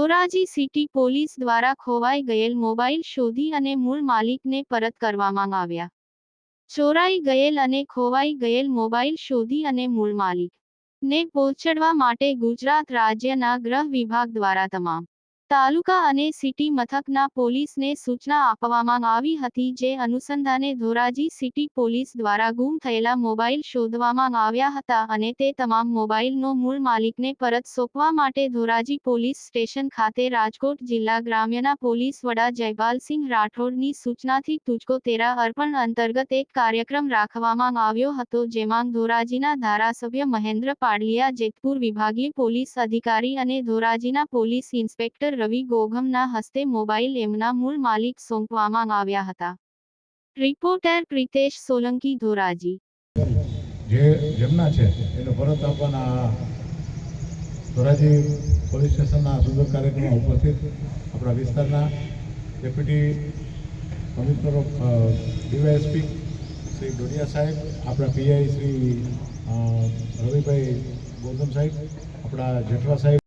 Dhoraji city police દ્વારા ખોવાઈ ગયેલ મોબાઈલ શોધી અને મૂળ માલિકને પરત કરવામાં આવ્યા. ચોરાઈ ગયેલ અને ખોવાઈ ગયેલ મોબાઈલ શોધી અને મૂળ માલિક ને પહોંચાડવા માટે ગુજરાત રાજ્યના ગૃહ વિભાગ દ્વારા તમામ તાલુકા અને સિટી મથકના પોલીસને સૂચના આપવામાં આવી હતી જે અનુસંધાને ધોરાજી સિટી પોલીસ દ્વારા ગુમ થયેલા મોબાઈલ શોધવામાં આવ્યા હતા અને તે તમામ મોબાઈલનો મૂળ માલિકને પરત સોંપવા માટે ધોરાજી પોલીસ સ્ટેશન ખાતે રાજકોટ જિલ્લા ગ્રામ્યના પોલીસ વડા જયપાલસિંહ રાઠોડની સૂચનાથી તુચકો તેરા અર્પણ અંતર્ગત એક કાર્યક્રમ રાખવામાં આવ્યો હતો જેમાં ધોરાજીના ધારાસભ્ય મહેન્દ્ર પાડલિયા, જેતપુર વિભાગીય પોલીસ અધિકારી અને ધોરાજીના પોલીસ ઇન્સ્પેક્ટર રવિ ગોઘમના હસ્તે મોબાઈલ એમના મૂળ માલિક સોંપવામાં આવ્યા હતા. રિપોર્ટર પ્રિતેશ સોલંકી ધોરાજી. જે જેમના છે, એને પરત આપવાના ધોરાજી પોલીસ સ્ટેશનના સુંદર કાર્યક્રમમાં ઉપસ્થિત આપણા વિસ્તારના deputy commissioner of DYSP Shri Dodiya સાહેબ, આપણા પીઆઈ શ્રી રવિભાઈ ગૌતમ સાહેબ, આપણા જેઠવા સાહેબ